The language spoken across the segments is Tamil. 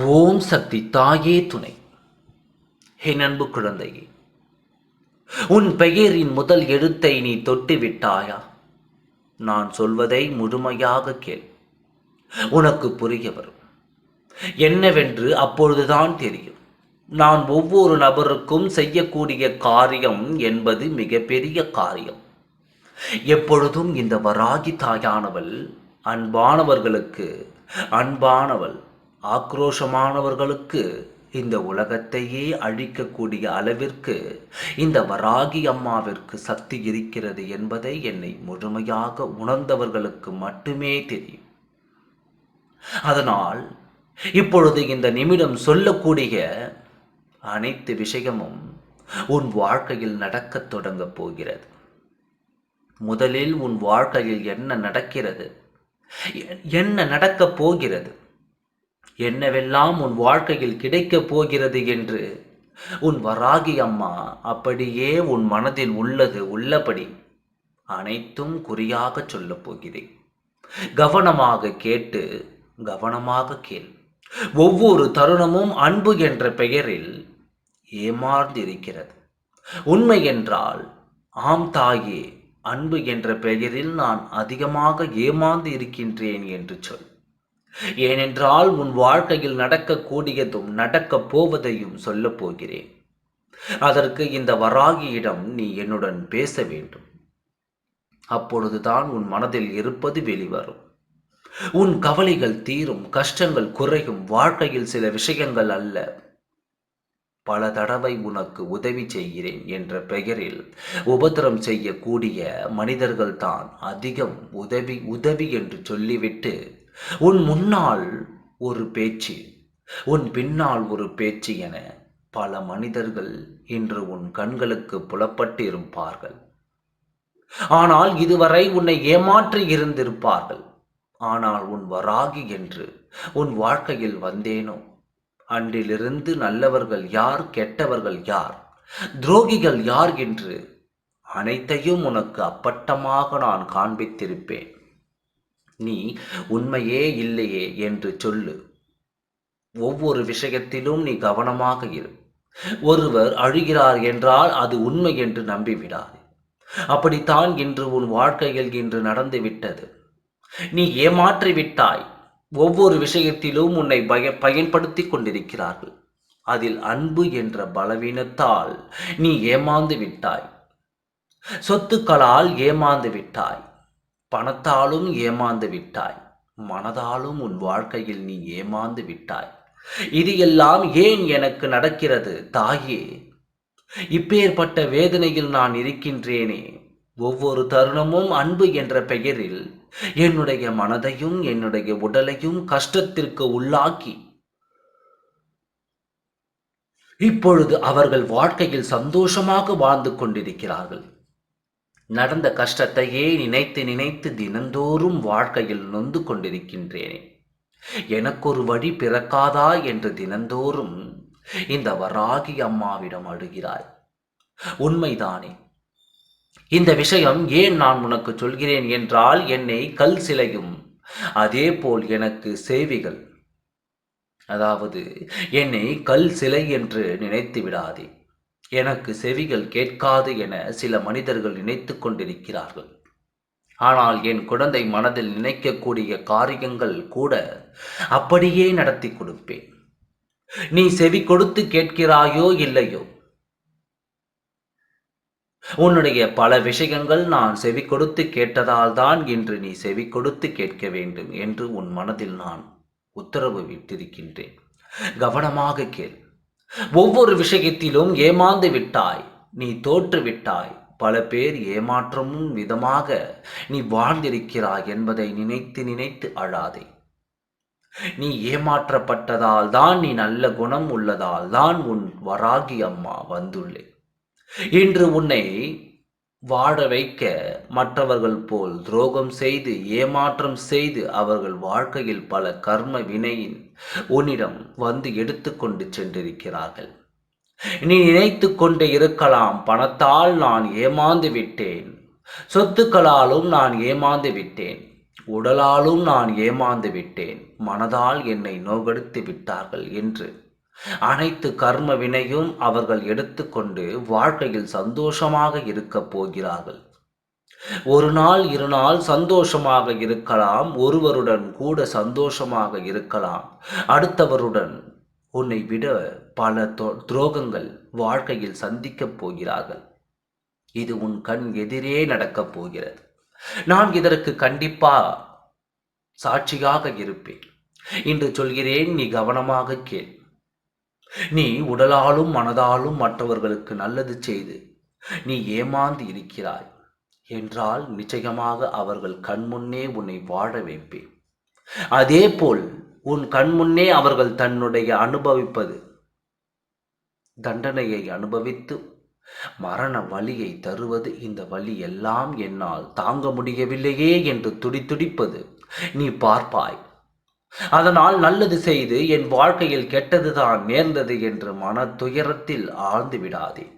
ஓம் சக்தி தாயே துணை. என் அன்பு குழந்தையே உன் பெயரின் முதல் எழுத்தை நீ தொட்டு விட்டாயா நான் சொல்வதை முழுமையாக கேள். உனக்கு புரிய வரும். என்னவென்று அப்பொழுதுதான் தெரியும். நான் ஒவ்வொரு நபருக்கும் செய்யக்கூடிய காரியம் என்பது மிகப்பெரிய காரியம். எப்பொழுதும் இந்த வராகி தாயானவள் அன்பானவர்களுக்கு அன்பானவள். ஆக்ரோஷமானவர்களுக்கு இந்த உலகத்தையே அழிக்கக்கூடிய அளவிற்கு இந்த வராகி அம்மாவிற்கு சக்தி இருக்கிறது என்பதை என்னை முழுமையாக உணர்ந்தவர்களுக்கு மட்டுமே தெரியும். அதனால் இப்பொழுது இந்த நிமிடம் சொல்லக்கூடிய அனைத்து விஷயமும் உன் வாழ்க்கையில் நடக்கத் தொடங்கப் போகிறது. முதலில் உன் வாழ்க்கையில் என்ன நடக்கிறது? என்ன நடக்கப் போகிறது? என்னவெல்லாம் உன் வாழ்க்கையில் கிடைக்கப் போகிறது என்று? உன் வராகி அம்மா அப்படியே உன் மனதில் உள்ளது உள்ளபடி அனைத்தும் குறியாக சொல்லப் போகிறேன். கவனமாக கேட்டு கவனமாக கேள். ஒவ்வொரு தருணமும் அன்பு என்ற பெயரில் ஏமாந்திருக்கிறது உண்மை என்றால் ஆம் தாயே அன்பு என்ற பெயரில் நான் அதிகமாக ஏமாந்து இருக்கின்றேன் என்று சொல். ஏனென்றால் உன் வாழ்க்கையில் நடக்கக்கூடியதும் நடக்கப் போவதையும் சொல்லப் போகிறேன். அதற்கு இந்த வராகியிடம் நீ என்னுடன் பேச வேண்டும். அப்பொழுதுதான் உன் மனதில் இருப்பது வெளிவரும். உன் கவலைகள் தீரும் கஷ்டங்கள் குறையும் வாழ்க்கையில் சில விஷயங்கள் அல்ல. பல தடவை உனக்கு உதவி செய்கிறேன் என்ற பெயரில் உபத்திரம் செய்யக்கூடிய மனிதர்கள் தான் அதிகம் உதவி உதவி என்று சொல்லிவிட்டு உன் முன்னால் ஒரு பேச்சு உன் பின்னால் ஒரு பேச்சு என பல மனிதர்கள் இன்று உன் கண்களுக்கு புலப்பட்டு இருப்பார்கள் ஆனால் இதுவரை உன்னை ஏமாற்றி இருந்திருப்பார்கள். ஆனால் உன் வராகி என்று உன் வாழ்க்கையில் வந்தேனோ? அன்றிலிருந்து நல்லவர்கள் யார் கெட்டவர்கள் யார்? துரோகிகள் யார் என்று அனைத்தையும் உனக்கு அப்பட்டமாக நான் காண்பித்திருப்பேன். நீ உண்மையே இல்லையே என்று சொல்லு. ஒவ்வொரு விஷயத்திலும் நீ கவனமாக இரு. ஒருவர் அழுகிறார் என்றால் அது உண்மை என்று நம்பிவிடாது. அப்படித்தான் இன்று உன் வாழ்க்கையில் இன்று நடந்து விட்டது. நீ ஏமாற்றி விட்டாய். ஒவ்வொரு விஷயத்திலும் உன்னை பய பயன்படுத்தி கொண்டிருக்கிறார்கள். அதில் அன்பு என்ற பலவீனத்தால் நீ ஏமாந்து விட்டாய். சொத்துக்களால் ஏமாந்து விட்டாய். பணத்தாலும் ஏமாந்து விட்டாய். மனதாலும் உன் வாழ்க்கையில் நீ ஏமாந்து விட்டாய். இது எல்லாம் ஏன் எனக்கு நடக்கிறது தாயே? இப்பேற்பட்ட வேதனையில் நான் இருக்கின்றேனே. ஒவ்வொரு தருணமும் அன்பு என்ற பெயரில் என்னுடைய மனதையும் என்னுடைய உடலையும் கஷ்டத்திற்கு உள்ளாக்கி இப்பொழுது அவர்கள் வாழ்க்கையில் சந்தோஷமாக வாழ்ந்து கொண்டிருக்கிறார்கள். நடந்த கஷ்டத்தையே நினைத்து நினைத்து தினந்தோறும் வாழ்க்கையில் நொந்து கொண்டிருக்கின்றேனே. எனக்கொரு வழி பிறக்காதா என்று தினந்தோறும் இந்த வராகி அம்மாவிடம் அழுகிறாய். உண்மைதானே. இந்த விஷயம் ஏன் நான் உனக்கு சொல்கிறேன் என்றால் என்னை கல் சிலையும் அதே போல் எனக்கு சேவிகள். அதாவது என்னை கல் சிலை என்று நினைத்து விடாதே. எனக்கு செவிகள் கேட்காது என சில மனிதர்கள் நினைத்து கொண்டிருக்கிறார்கள். ஆனால் என் குழந்தை மனதில் நினைக்கக்கூடிய காரியங்கள் கூட அப்படியே நடத்தி கொடுப்பேன். நீ செவி கொடுத்து கேட்கிறாயோ இல்லையோ? உன்னுடைய பல விஷயங்கள் நான் செவி கொடுத்து கேட்டதால் தான் இன்று நீ செவி கொடுத்து கேட்க வேண்டும் என்று உன் மனதில் நான் உத்தரவு விட்டிருக்கின்றேன். கவனமாக கேள். ஒவ்வொரு விஷயத்திலும் ஏமாந்து விட்டாய் நீ தோற்று விட்டாய். பல பேர் ஏமாற்றமும் விதமாக நீ வாழ்ந்திருக்கிறாய் என்பதை நினைத்து நினைத்து அழாதே. நீ ஏமாற்றப்பட்டதால் தான் நீ நல்ல குணம் உள்ளதால் தான் உன் வராகி அம்மா வந்துள்ளேன் இன்று உன்னை வாழ வைக்க மற்றவர்கள் போல் துரோகம் செய்து ஏமாற்றம் செய்து அவர்கள் வாழ்க்கையில் பல கர்ம வினையின் உன்னிடம் வந்து எடுத்துக்கொண்டு சென்றிருக்கிறார்கள். நீ நினைத்து கொண்டு இருக்கலாம் பணத்தால் நான் ஏமாந்து விட்டேன். சொத்துக்களாலும் நான் ஏமாந்து விட்டேன். உடலாலும் நான் ஏமாந்து விட்டேன். மனதால் என்னை நோகடித்து விட்டார்கள் என்று அனைத்து கர்ம வினையும் அவர்கள் எடுத்துக்கொண்டு வாழ்க்கையில் சந்தோஷமாக இருக்கப் போகிறார்கள். ஒரு நாள் இரு நாள் சந்தோஷமாக இருக்கலாம் ஒருவருடன் கூட சந்தோஷமாக இருக்கலாம். அடுத்தவருடன் உன்னை விட பல துரோகங்கள் வாழ்க்கையில் சந்திக்கப் போகிறார்கள். இது உன் கண் எதிரே நடக்கப் போகிறது. நான் இதற்கு கண்டிப்பா சாட்சியாக இருப்பேன். இன்று சொல்கிறேன் நீ கவனமாக கேள். நீ உடலாலும் மனதாலும் மற்றவர்களுக்கு நல்லது செய்து நீ ஏமாந்து இருக்கிறாய் என்றால் நிச்சயமாக அவர்கள் கண்முன்னே உன்னை வாழ வைப்பேன். அதே போல் உன் கண்முன்னே அவர்கள் தன்னுடைய அனுபவிப்பது தண்டனையை அனுபவித்து மரண வழியை தருவது இந்த வழி எல்லாம் என்னால் தாங்க முடியவில்லையே என்று துடித்துடிப்பது நீ பார்ப்பாய். அதனால் நல்லது செய்து என் வாழ்க்கையில் கெட்டதுதான் நேர்ந்தது என்று மன துயரத்தில் ஆழ்ந்து விடாதே.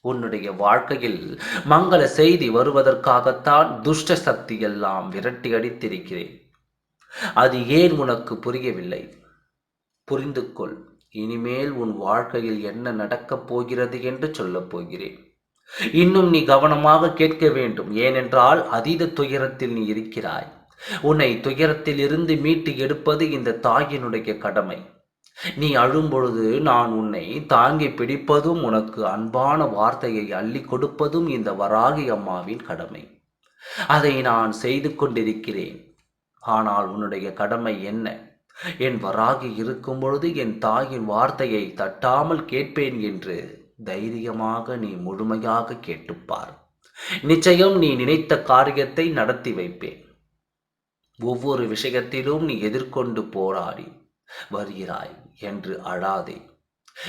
உன்னுடைய வாழ்க்கையில் மங்கள செய்தி வருவதற்காகத்தான் துஷ்ட சக்தி எல்லாம் விரட்டி அடித்திருக்கிறேன். அது ஏன் உனக்கு புரியவில்லை? புரிந்து கொள் இனிமேல் உன் வாழ்க்கையில் என்ன நடக்கப் போகிறது என்று சொல்லப் போகிறேன். இன்னும் நீ கவனமாக கேட்க வேண்டும் ஏனென்றால் அதீத துயரத்தில் நீ இருக்கிறாய். உன்னை துயரத்தில் இருந்து மீட்டு எடுப்பது இந்த தாயினுடைய கடமை. நீ அழும்பொழுது நான் உன்னை தாங்கி பிடிப்பதும் உனக்கு அன்பான வார்த்தையை அள்ளி கொடுப்பதும் இந்த வராகி அம்மாவின் கடமை. அதை நான் செய்து கொண்டிருக்கிறேன். ஆனால் உன்னுடைய கடமை என்ன? என் வராகி இருக்கும் பொழுது என் தாயின் வார்த்தையை தட்டாமல் கேட்பேன் என்று தைரியமாக நீ முழுமையாக கேட்டுப்பார். நிச்சயம் நீ நினைத்த காரியத்தை நடத்தி வைப்பேன். ஒவ்வொரு விஷயத்திலும் நீ எதிர்கொண்டு போராடி வருகிறாய் என்று அழாதே.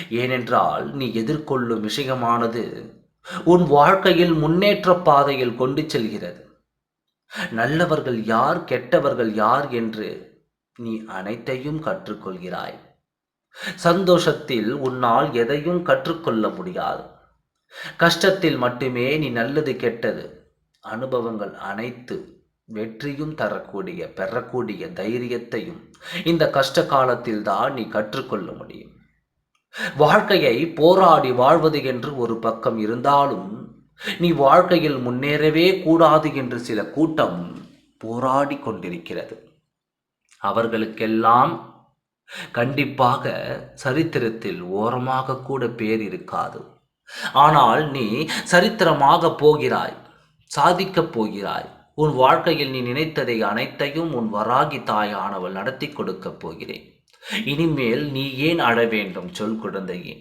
ஏனென்றால் நீ எதிர்கொள்ளும் விஷயமானது உன் வாழ்க்கையில் முன்னேற்ற பாதையில் கொண்டு செல்கிறது. நல்லவர்கள் யார் கெட்டவர்கள் யார் என்று நீ அனைத்தையும் கற்றுக்கொள்கிறாய். சந்தோஷத்தில் உன்னால் எதையும் கற்றுக்கொள்ள முடியாது. கஷ்டத்தில் மட்டுமே நீ நல்லது கெட்டது. அனுபவங்கள் அனைத்து வெற்றியும் தரக்கூடிய பெறக்கூடிய தைரியத்தையும் இந்த கஷ்ட காலத்தில் தான் நீ கற்றுக்கொள்ள முடியும். வாழ்க்கையை போராடி வாழ்வது என்று ஒரு பக்கம் இருந்தாலும் நீ வாழ்க்கையில் முன்னேறவே கூடாது என்று சில கூட்டம் போராடி கொண்டிருக்கிறது. அவர்களுக்கெல்லாம் கண்டிப்பாக சரித்திரத்தில் ஓரமாக கூட பேர் இருக்காது. ஆனால் நீ சரித்திரமாக போகிறாய் சாதிக்கப் போகிறாய் உன் வாழ்க்கையில் நீ நினைத்ததை அனைத்தையும் உன் வராகி தாயானவள் நடத்தி கொடுக்கப் போகிறேன். இனிமேல் நீ ஏன் அழ வேண்டும்? சொல் குழந்தையே.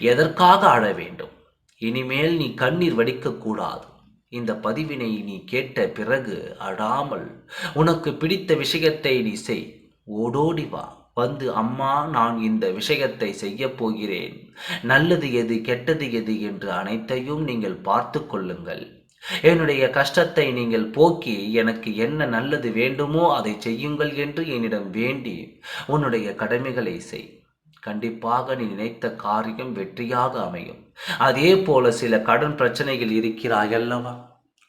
எதற்காக அழ வேண்டும்? இனிமேல் நீ கண்ணீர் வடிக்கக்கூடாது இந்த பதிவினை நீ கேட்ட பிறகு அழாமல் உனக்கு பிடித்த விஷயத்தை நீ செய். ஓடோடி வா. வந்து அம்மா நான் இந்த விஷயத்தை செய்ய போகிறேன். நல்லது எது கெட்டது எது என்று அனைத்தையும் நீங்கள் பார்த்து கொள்ளுங்கள். என்னுடைய கஷ்டத்தை நீங்கள் போக்கி எனக்கு என்ன நல்லது வேண்டுமோ அதை செய்யுங்கள் என்று என்னிடம் வேண்டி உன்னுடைய கடமைகளை செய். கண்டிப்பாக நீ நினைத்த காரியம் வெற்றியாக அமையும். அதே போல சில கடன் பிரச்சனைகள் இருக்கிறாய் அல்லவா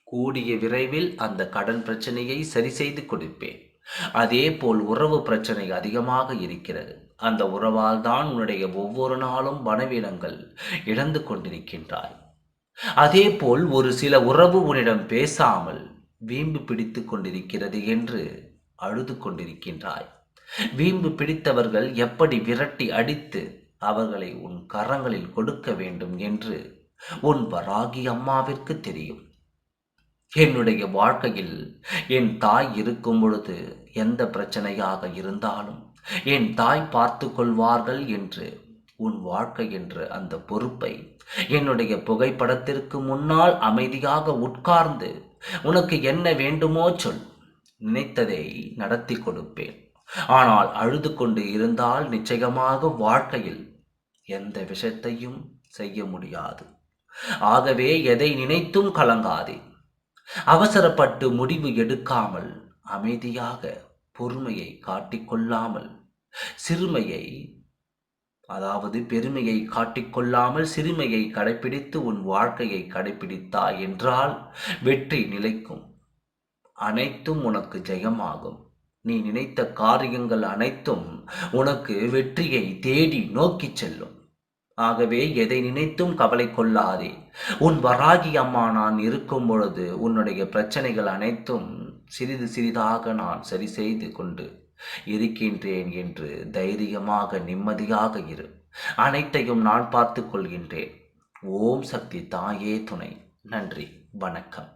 கூடிய விரைவில் அந்த கடன் பிரச்சனையை சரி செய்து கொடுப்பேன். அதே போல் உறவு பிரச்சனை அதிகமாக இருக்கிறது. அந்த உறவால் தான் உன்னுடைய ஒவ்வொரு நாளும் வனவீனங்கள் இழந்து கொண்டிருக்கின்றாய். அதே போல் ஒரு சில உறவு உன்னிடம் பேசாமல் வீம்பு பிடித்து கொண்டிருக்கிறது என்று அழுது கொண்டிருக்கின்றாய். வீம்பு பிடித்தவர்கள் எப்படி விரட்டி அடித்து அவர்களை உன் கரங்களில் கொடுக்க வேண்டும் என்று உன் வராகி அம்மாவிற்கு தெரியும். என்னுடைய வாழ்க்கையில் என் தாய் இருக்கும் பொழுது எந்த பிரச்சனையாக இருந்தாலும் என் தாய் பார்த்து கொள்வார்கள் என்று உன் வாழ்க்கை என்ற அந்த பொறுப்பை என்னுடைய புகைப்படத்திற்கு முன்னால் அமைதியாக உட்கார்ந்து உனக்கு என்ன வேண்டுமோ சொல். நினைத்ததை நடத்தி கொடுப்பேன். ஆனால் அழுது கொண்டு இருந்தால் நிச்சயமாக வாழ்க்கையில் எந்த விஷயத்தையும் செய்ய முடியாது. ஆகவே எதை நினைத்தும் கலங்காதே. அவசரப்பட்டு முடிவு எடுக்காமல் அமைதியாக பொறுமையை காட்டிக்கொள்ளாமல் சிறுமையை அதாவது பெருமையை காட்டிக்கொள்ளாமல் சிறுமையை கடைபிடித்து உன் வாழ்க்கையை கடைபிடித்தாய் என்றால் வெற்றி நிலைக்கும். அனைத்தும் உனக்கு ஜெயமாகும். நீ நினைத்த காரியங்கள் அனைத்தும் உனக்கு வெற்றியை தேடி நோக்கிச் செல்லும். ஆகவே எதை நினைத்தும் கவலை கொள்ளாதே. உன் வராகி அம்மா நான் இருக்கும் பொழுது உன்னுடைய பிரச்சனைகள் அனைத்தும் சிறிது சிறிதாக நான் சரி செய்து கொண்டு இருக்கின்றேன் என்று தைரியமாக நிம்மதியாக இரு. அனைத்தையும் நான் பார்த்து கொள்கின்றேன். ஓம் சக்தி தாயே துணை. நன்றி. வணக்கம்.